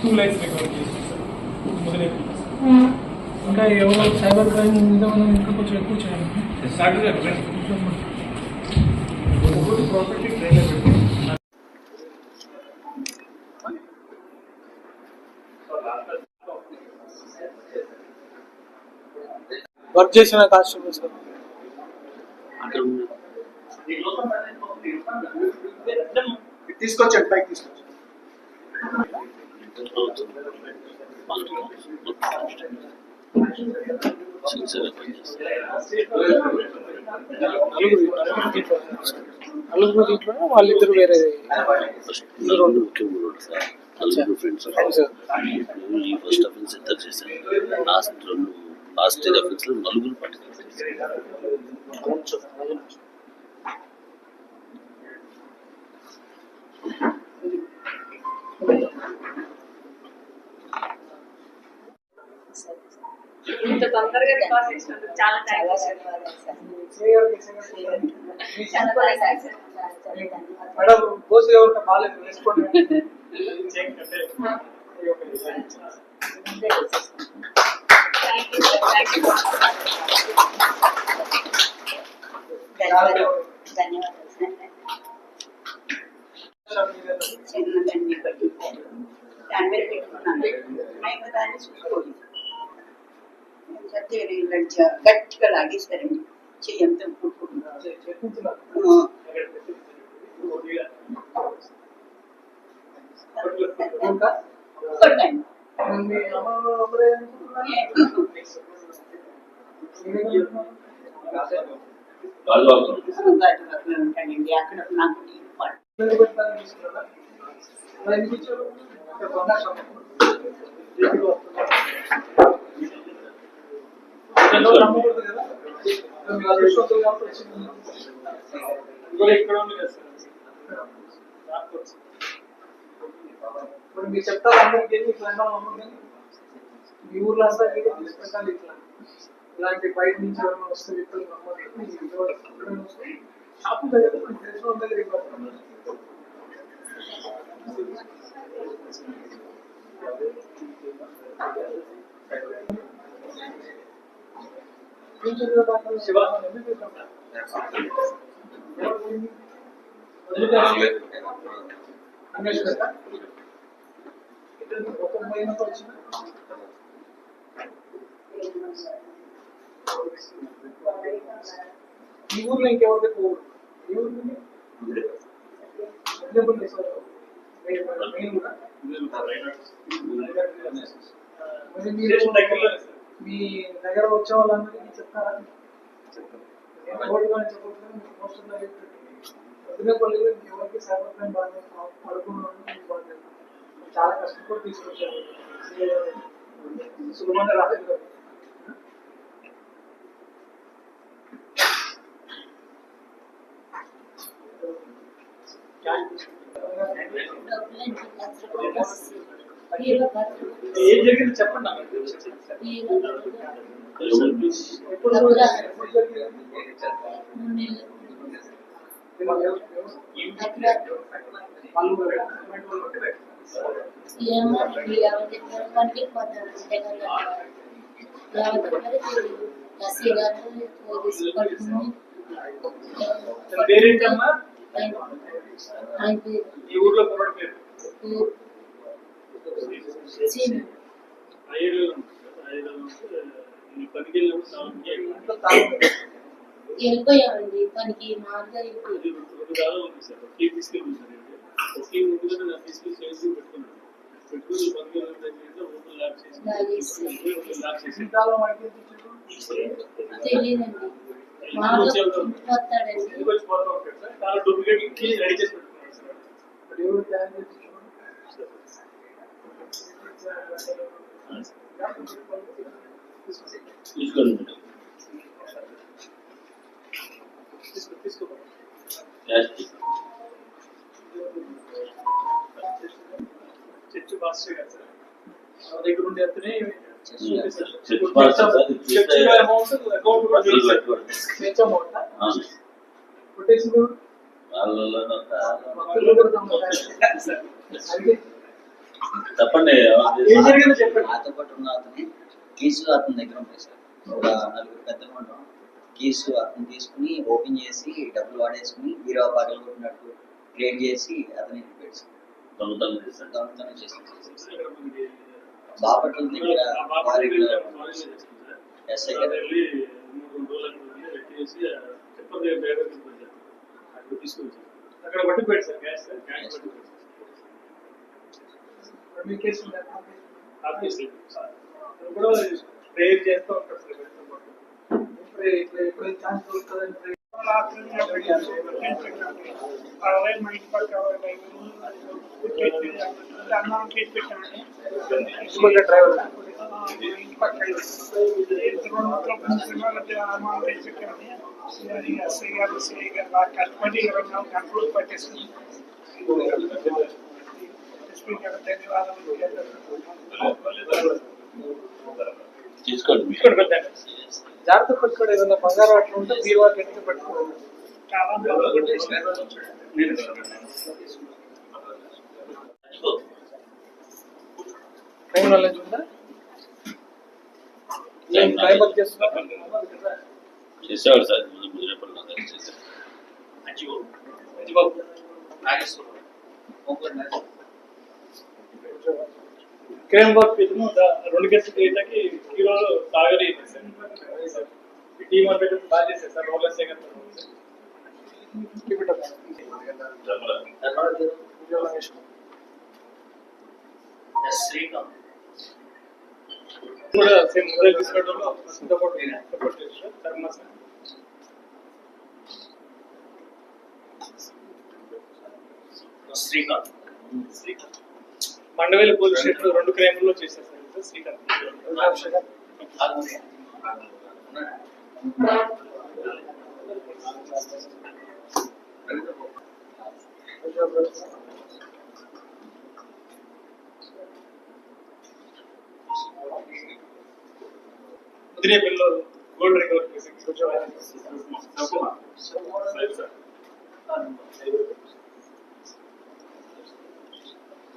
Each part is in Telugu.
టూ లైక్స్ రికవర్ చేసి మొదలైంది ఇంకా ఎవరో సైబర్ క్రైమ్ మీద మనం ఇంకా కొంచెం ఎక్కువ చేయాలి ప్రాపర్టీ ట్రైలర్ వర్క్ చేసిన కానిస్టేబుల్స్ తీసుకొచ్చాడు పైకి తీసుకొచ్చాడు. నలుగురు దీంట్లో వాళ్ళిద్దరు వేరే నలుగురు ఫ్రెండ్స్ ఫస్ట్ అఫెన్స్ ఇద్దరు చేశారు? లాస్ట్ రెండు లాస్ట్ అఫెన్స్లో నలుగురు పట్టుకుంటారు ఇంత తొందరగా రికార్డ్ చేసినందుకు చాలా థ్యాంక్స్ మేడం దోశ ఎవరికి బాగాలేదు వేసుకోండి. థ్యాంక్ యూ థ్యాంక్ యూ ధన్యవాదాలు ధన్యవాదాలు సార్ చిన్నదండి పట్టించారు దాని మీద పెట్టుకున్నాను మేము దాన్ని చూసుకోండి సత్య గట్టిగా లాగేస్తారండి చెయ్యంతో పుట్టుకుంటున్నాను కొట్టండి ఇక్కడ ఉంది కదా సార్. రాకపోవచ్చు. ఇప్పుడు మీరు చెప్తారు అందరికి వెళ్ళి ఇట్లా అన్నా నమ్మకం కానీ మీ ఊర్లో అంతా మీరు తీసుకెళ్ళాలి ఇట్లా ఇలాంటి బయట నుంచి ఎవరైనా వస్తే వ్యక్తులు నమ్మదు షాపింగ్ దగ్గర తెలిసిన దగ్గర ఒక వచ్చిన ఈ ఊర్లో ఇంకెవరికి పోరు ఈ ఊరు మీ దగ్గర వచ్చే వాళ్ళందరికీ చెప్తారా? ఎవరికి సైబర్ బాగా పడుకున్నాను బాగా చాలా కష్టపడి తీసుకొచ్చారు. సులభంగా రాలేదు ఏం జరిగింది చెప్పండి పేరేంటమ్మా? ఈ ఊర్లో పేరు? వెళ్ళిపోయామండి ల్యాబ్ చేసి తెలియదండి వస్తాడండి ఇంటికి వచ్చి పోతా ఉంటాడు సార్ చాలా డూప్లికేట్ ఇచ్చి రెడీ చేసి పెట్టుకున్నాడు సార్ మరి ఎవరు ప్లాన్ చేసి తీసుకోండి మేడం తీసుకో తీసుకో క్యాష్ తీసుకోండి. చర్చ్ పాస్టర్ గారు సార్ వాళ్ళ దగ్గర ఉండే అతనే చర్చ్ పాస్టర్ సార్, ఇది చర్చ్ చూస్తే అమౌంట్ అకౌంట్ కూడా అసలు తెలుసు. పెట్టుకోండి. చర్చ్ అమౌంట్ ఆ, కొట్టేసింది చెప్పండి. నాతో పాటు ఉన్న అతని కీసు అతని దగ్గర ఉంటాయి సార్ ఒక నలుగురు పెద్దలు ఉంటాం కీసు అతను తీసుకుని ఓపెన్ చేసి డబ్బులు వాడేసుకుని బీరో పగలు కొట్టినట్టు క్రియేట్ చేసి అతని సార్ దొంగతనం చేశాడు దొంగతనం బాపట్ల దగ్గర వారిలో ఎస్ఐ గారు. అక్కడ పట్టిపోయాడు సార్ గ్యాస్ సార్ గ్యాస్ పట్టిపోయాడు మీ కేసు ఉందా? ఆఫీస్లో సార్. అతను కూడా ప్రేయర్ చేస్తూ ఉంటాడు సార్ వీళ్ళతో పాటు. ఇప్పుడు ఇప్పుడు ఇప్పుడు ఛాన్స్ దొరుకుతుందని ప్రేయర్ స్కూల్లో డ్రైవర్ కష్టపడి ఇరవై నాలుగు గంటలు పట్టేసింది ధన్యవాదాలు తీసుకోండి ఇక్కడ పెట్టండి జాగ్రత్త పట్టుకోండి ఏదైనా బంగారం అట్లా ఉంటే బీరువా గట్టిగా పెట్టుకోండి చాలా బాగా కొట్టేసారు టైం నాలెడ్జ్ ఉందా Time టైం knowledge. వర్క్ చేస్తున్నా చేసేవాడు సార్ ముందు ముదిరేపల్లి నాకు చేశాడు క్రేమ్ వర్క్ దా- రెండు కేసులు చేయడానికి హీరోలో సాగరి సార్ అంతా బాగా చేశారు సార్ రోలర్ శేఖర్ కూడా సేమ్ మొదలు తీసుకోవడంలో సపోర్ట్ సపోర్ట్ చేస్తారు ధర్మ sir. Srikanth Mandaveli police station రెండు క్రైమ్లో చేశారు సార్ శ్రీకాంత్ పిల్లలు గోల్డ్ రికవర్ చేసి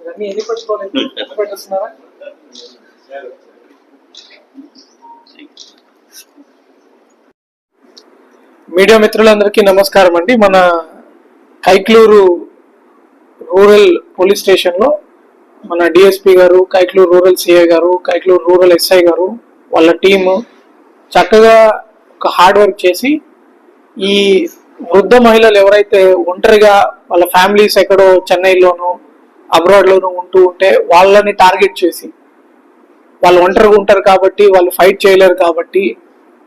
ఇవన్నీ ఎన్ని పట్టుకోలేదు పెట్టేస్తున్నారా మీడియా మిత్రులందరికీ నమస్కారం అండి. మన కైక్లూరు రూరల్ పోలీస్ స్టేషన్లో మన డిఎస్పి గారు కైక్లూరు రూరల్ సిఐ గారు కైక్లూరు రూరల్ ఎస్ఐ గారు వాళ్ళ టీము చక్కగా ఒక హార్డ్ వర్క్ చేసి ఈ వృద్ధ మహిళలు ఎవరైతే ఒంటరిగా వాళ్ళ ఫ్యామిలీస్ ఎక్కడో చెన్నైలోను అబ్రాడ్లోనూ ఉంటూ ఉంటే వాళ్ళని టార్గెట్ చేసి వాళ్ళు ఒంటరిగా ఉంటారు కాబట్టి వాళ్ళు ఫైట్ చేయలేరు కాబట్టి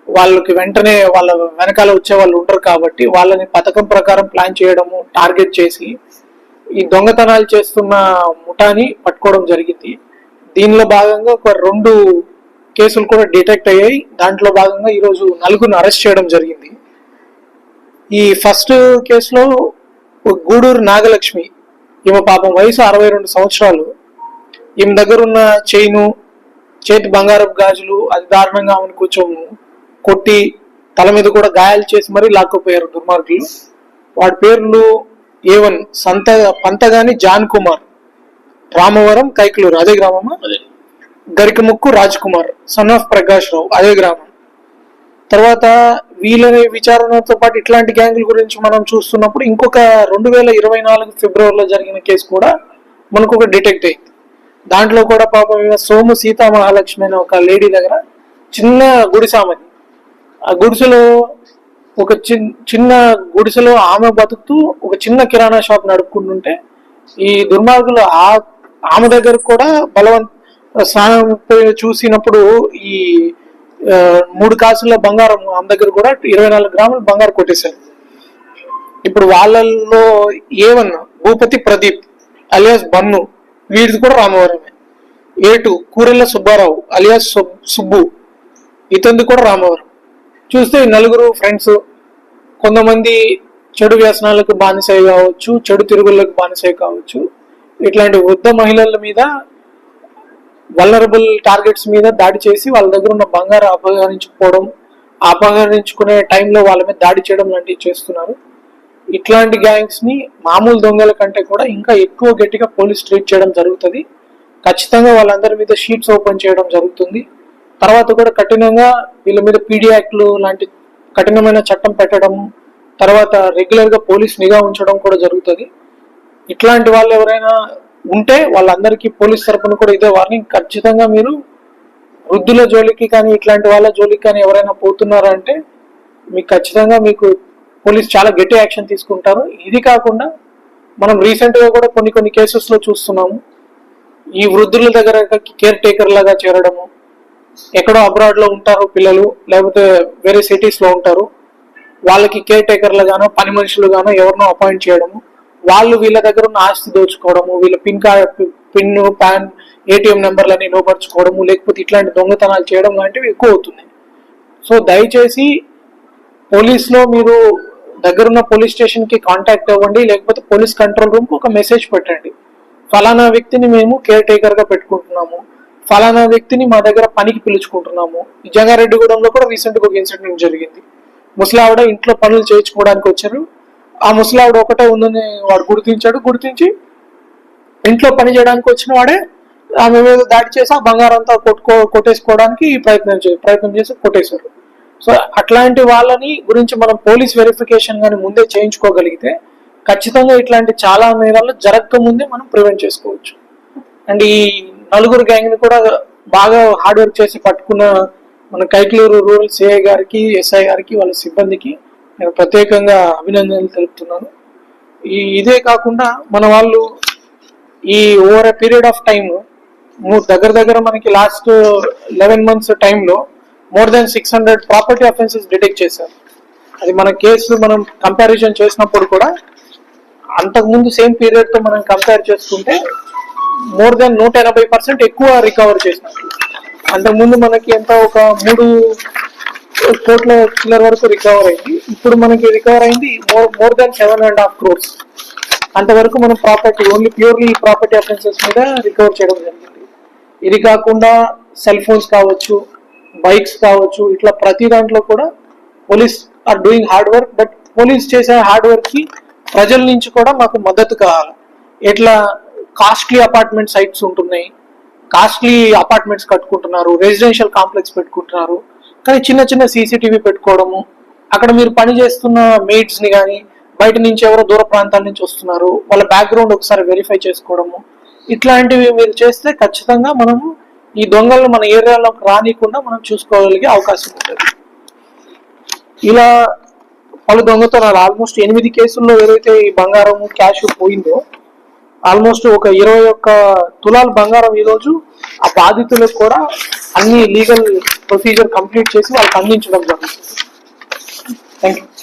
వాళ్ళకి వెంటనే వాళ్ళ వెనకాల వచ్చే వాళ్ళు ఉంటారు కాబట్టి వాళ్ళని పథకం ప్రకారం ప్లాన్ చేయడము టార్గెట్ చేసి ఈ దొంగతనాలు చేస్తున్న ముఠాని పట్టుకోవడం జరిగింది. దీనిలో భాగంగా ఒక రెండు కేసులు కూడా డిటెక్ట్ అయ్యాయి. దాంట్లో భాగంగా ఈరోజు నలుగురిని అరెస్ట్ చేయడం జరిగింది. ఈ ఫస్ట్ కేసులో గూడూరు నాగలక్ష్మి ఈమె పాపం వయసు అరవై రెండు సంవత్సరాలు. ఈమె దగ్గర ఉన్న చైను చేతి బంగారపు గాజులు అది దారుణంగా ఆమెను కొంచెం కొట్టి తల మీద కూడా గాయాలు చేసి మరీ లాక్కుపోయారు దుర్మార్గులు. వాడి పేర్లు A one Santha Panthagani John Kumar Ramavaram Kaikaluru. అదే గ్రామమా? అదే. గరికముక్కు రాజ్ కుమార్ సన్ ఆఫ్ ప్రకాష్ రావు అదే గ్రామం. తర్వాత వీళ్ళని విచారణతో పాటు ఇట్లాంటి గ్యాంగుల గురించి మనం చూస్తున్నప్పుడు ఇంకొక రెండు వేల ఇరవై నాలుగు ఫిబ్రవరిలో జరిగిన కేసు కూడా మనకు ఒక డిటెక్ట్ అయింది. దాంట్లో కూడా పాపం సోము సీతా మహాలక్ష్మి అనే ఒక లేడీ దగ్గర చిన్న గుడిసామది ఆ గుడిసెలో ఒక చిన్న చిన్న గుడిసెలో ఆమె బతుకుతూ ఒక చిన్న కిరాణా షాప్ నడుపుకుంటుంటే ఈ దుర్మార్గులు ఆ ఆమె దగ్గర కూడా బలవంత స్నానం చూసినప్పుడు ఈ మూడు కాసుల బంగారం ఆమె దగ్గర కూడా ఇరవై నాలుగు గ్రాములు బంగారం కొట్టేశారు. ఇప్పుడు వాళ్ళల్లో A one Bhupathi Pradeep alias Bunnu వీడిది కూడా రామవరమే. A two Kurella Subbarao alias Subbu ఇతంది కూడా రామవరం. చూస్తే నలుగురు ఫ్రెండ్స్ కొంతమంది చెడు వ్యసనాలకు బానిసై కావచ్చు చెడు తిరుగులకు బానిసై కావచ్చు ఇట్లాంటి వృద్ధ మహిళల మీద వలరబుల్ టార్గెట్స్ మీద దాడి చేసి వాళ్ళ దగ్గర ఉన్న బంగారం అపహరించుకోవడం అపహరించుకునే టైంలో వాళ్ళ మీద దాడి చేయడం లాంటివి చేస్తున్నారు. ఇట్లాంటి గ్యాంగ్స్ని మామూలు దొంగల కంటే కూడా ఇంకా ఎక్కువ గట్టిగా పోలీస్ ట్రీట్ చేయడం జరుగుతుంది. ఖచ్చితంగా వాళ్ళందరి మీద షీట్స్ ఓపెన్ చేయడం జరుగుతుంది. తర్వాత కూడా కఠినంగా వీళ్ళ మీద పీడీ యాక్ట్లు లాంటి కఠినమైన చట్టం పెట్టడం తర్వాత రెగ్యులర్గా పోలీస్ నిఘా ఉంచడం కూడా జరుగుతుంది. ఇట్లాంటి వాళ్ళు ఎవరైనా ఉంటే వాళ్ళందరికీ పోలీస్ తరపున కూడా ఇదే వార్నింగ్. ఖచ్చితంగా మీరు వృద్ధుల జోలికి కానీ ఇట్లాంటి వాళ్ళ జోలికి కానీ ఎవరైనా పోతున్నారంటే మీకు ఖచ్చితంగా మీకు పోలీస్ చాలా గట్టి యాక్షన్ తీసుకుంటారు. ఇది కాకుండా మనం రీసెంట్గా కూడా కొన్ని కొన్ని కేసెస్లో చూస్తున్నాము. ఈ వృద్ధుల దగ్గర కేర్ టేకర్ లాగా చేరడము ఎక్కడో అబ్రాడ్లో ఉంటారు పిల్లలు లేకపోతే వేరే సిటీస్లో ఉంటారు. వాళ్ళకి కేర్ టేకర్లు గానో పని మనుషులు గానో ఎవరినో అపాయింట్ చేయడము. వాళ్ళు వీళ్ళ దగ్గర ఉన్న ఆస్తి దోచుకోవడము వీళ్ళ pin card pin pan ATM నెంబర్లని లోపరుచుకోవడము లేకపోతే ఇట్లాంటి దొంగతనాలు చేయడం లాంటివి ఎక్కువ అవుతుంది సో దయచేసి పోలీస్లో మీరు దగ్గరున్న పోలీస్ స్టేషన్కి కాంటాక్ట్ అవ్వండి లేకపోతే పోలీస్ కంట్రోల్ రూమ్ ఒక మెసేజ్ పెట్టండి. ఫలానా వ్యక్తిని మేము కేర్ టేకర్గా పెట్టుకుంటున్నాము. ఫలానా వ్యక్తిని మా దగ్గర పనికి పిలుచుకుంటున్నాము. ఈ జంగారెడ్డిగూడెంలో కూడా రీసెంట్గా ఒక ఇన్సిడెంట్ జరిగింది. ముసలావిడ ఇంట్లో పనులు చేయించుకోవడానికి వచ్చారు. ఆ ముసలావిడ ఒకటే ఉందని వాడు గుర్తించాడు. గుర్తించి ఇంట్లో పని చేయడానికి వచ్చిన వాడే ఆమె మీద దాడి చేసి ఆ బంగారం అంతా కొట్టుకో కొట్టేసుకోవడానికి ప్రయత్నం చే ప్రయత్నం చేసి కొట్టేశారు. సో అట్లాంటి వాళ్ళని గురించి మనం పోలీస్ వెరిఫికేషన్ కానీ ముందే చేయించుకోగలిగితే ఖచ్చితంగా ఇట్లాంటి చాలా నేరాలు జరగక ముందే మనం ప్రివెంట్ చేసుకోవచ్చు. అండ్ ఈ నలుగురు గ్యాంగ్ని కూడా బాగా హార్డ్ వర్క్ చేసి పట్టుకున్న మన కైకలూరు రూరల్ సిఐ గారికి ఎస్ఐ గారికి వాళ్ళ సిబ్బందికి నేను ప్రత్యేకంగా అభినందనలు తెలుపుతున్నాను. ఈ ఇదే కాకుండా మన వాళ్ళు ఈ over a period of time దగ్గర దగ్గర మనకి లాస్ట్ లెవెన్ మంత్స్ టైంలో more than six hundred property offences detect చేశారు. అది మన కేసు మనం కంపారిజన్ చేసినప్పుడు కూడా అంతకుముందు సేమ్ పీరియడ్తో మనం కంపేర్ చేసుకుంటే మోర్ దెన్ నూట ఎనభై పర్సెంట్ ఎక్కువ రికవర్ చేసినట్టు అంతకుముందు మనకి ఎంత ఒక మూడు కోట్ల చిల్లర వరకు రికవర్ అయింది. ఇప్పుడు మనకి రికవర్ అయింది more more than seven and half crores అంతవరకు మనం property only purely property offences మీద రికవర్ చేయడం జరిగింది. ఇది కాకుండా సెల్ ఫోన్స్ కావచ్చు బైక్స్ కావచ్చు ఇట్లా ప్రతి దాంట్లో కూడా police are doing hard work but police చేసే హార్డ్ వర్క్కి ప్రజల నుంచి కూడా మాకు మద్దతు కావాలి. ఇట్లా కాస్ట్లీ అపార్ట్మెంట్ సైట్స్ ఉంటున్నాయి కాస్ట్లీ అపార్ట్మెంట్స్ కట్టుకుంటున్నారు రెసిడెన్షియల్ కాంప్లెక్స్ పెట్టుకుంటున్నారు కానీ చిన్న చిన్న సీసీటీవీ పెట్టుకోవడము అక్కడ మీరు పని చేస్తున్న మేడ్స్ని కానీ బయట నుంచి ఎవరో దూర ప్రాంతాల నుంచి వస్తున్నారు వాళ్ళ బ్యాక్గ్రౌండ్ ఒకసారి వెరిఫై చేసుకోవడము ఇట్లాంటివి మీరు చేస్తే ఖచ్చితంగా మనము ఈ దొంగలను మన ఏరియాలోకి రానియకుండా మనం చూసుకోగలిగే అవకాశం ఉంటుంది. ఇలా పలు దొంగతనాలు ఆల్మోస్ట్ ఎనిమిది కేసుల్లో ఏదైతే ఈ బంగారం క్యాష్ పోయిందో ఆల్మోస్ట్ ఒక ఇరవై ఒక్క తులాల బంగారం ఈ రోజు ఆ బాధితులకు కూడా అన్ని లీగల్ ప్రొసీజర్ కంప్లీట్ చేసి వాళ్ళకి అందించడం జరుగుతుంది థ్యాంక్ యూ